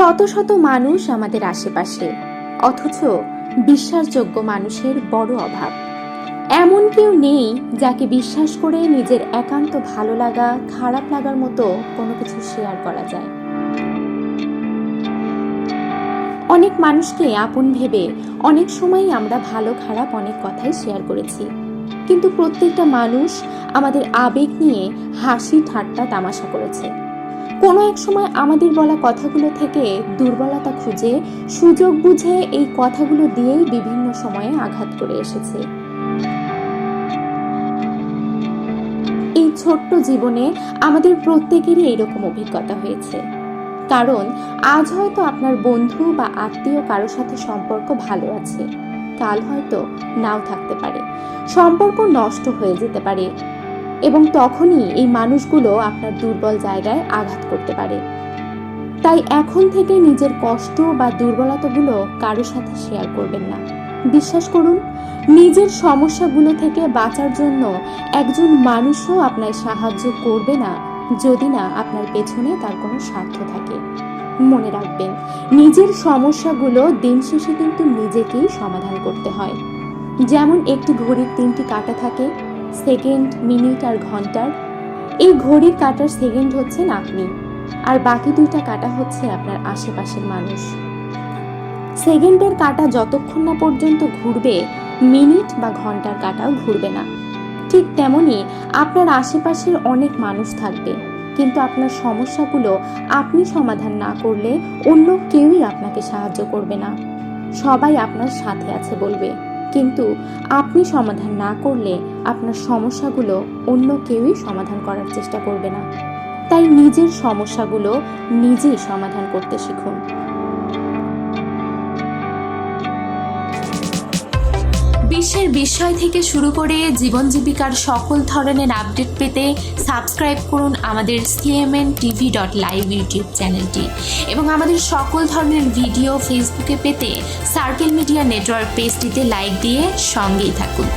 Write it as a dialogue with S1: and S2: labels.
S1: শত শত মানুষ আমাদের আশেপাশে, অথচ বিশ্বাসযোগ্য মানুষের বড় অভাব। এমন কেউ নেই যাকে বিশ্বাস করে নিজের একান্ত ভালো লাগা, খারাপ লাগার মতো কোনো কিছু শেয়ার করা যায়। অনেক মানুষকে আপন ভেবে অনেক সময় আমরা ভালো, খারাপ অনেক কথাই শেয়ার করেছি। কিন্তু প্রত্যেকটা মানুষ আমাদের আবেগ নিয়ে হাসি, ঠাট্টা, তামাশা করেছে। কোনো এক সময় আমাদের বলা কথাগুলো থেকে দুর্বলতা খুঁজে, সুযোগ বুঝে এই কথাগুলো দিয়েই বিভিন্ন সময়ে আঘাত করে এসেছে। এই ছোট্ট জীবনে আমাদের প্রত্যেকেরই এইরকম অভিজ্ঞতা হয়েছে। কারণ আজ হয়তো আপনার বন্ধু বা আত্মীয় কারও সাথে সম্পর্ক ভালো আছে। কাল হয়তো নাও থাকতে পারে। সম্পর্ক নষ্ট হয়ে যেতে পারে। এবং তখনই এই মানুষগুলো আপনার দুর্বল জায়গায় আঘাত করতে পারে। তাই এখন থেকে নিজের কষ্ট বা দুর্বলতাগুলো কারোর সাথে শেয়ার করবেন না। বিশ্বাস করুন, নিজের সমস্যাগুলো থেকে বাঁচার জন্য একজন মানুষও আপনার সাহায্য করবে না যদি না আপনার পেছনে তার কোনো স্বার্থ থাকে। মনে রাখবেন, নিজের সমস্যাগুলো দিন শেষে কিন্তু নিজেকেই সমাধান করতে হয়। যেমন একটি ঘড়ির তিনটি কাটা থাকে সেকেন্ড মিনিট আর ঘণ্টার। এই ঘড়ির কাটার সেকেন্ড হচ্ছেন আপনি, আর বাকি দুইটা কাটা হচ্ছে আপনার আশেপাশের মানুষ। সেকেন্ডের কাঁটা যতক্ষণ না পর্যন্ত ঘুরবে, মিনিট বা ঘণ্টার কাটাও ঘুরবে না। ঠিক তেমনি আপনার আশেপাশের অনেক মানুষ থাকবে, কিন্তু আপনার সমস্যাগুলো আপনি সমাধান না করলে অন্য কেউই আপনাকে সাহায্য করবে না। সবাই আপনার সাথে আছে বলবে। কিন্তু আপনি সমাধান না করলে আপনার সমস্যাগুলো অন্য কেউই সমাধান করার চেষ্টা করবে না। তাই নিজের সমস্যাগুলো নিজেই সমাধান করতে শিখুন। বিশ্বের বিষয় থেকে শুরু করে জীবন জীবিকার সকল ধরনের আপডেট পেতে সাবস্ক্রাইব করুন আমাদের CMN TV dot live YouTube চ্যানেলটি এবং আমাদের সকল ধরনের ভিডিও ফেসবুকে পেতে সার্কেল মিডিয়া নেটওয়ার্ক পেজটিতে লাইক দিয়ে সঙ্গেই থাকুন।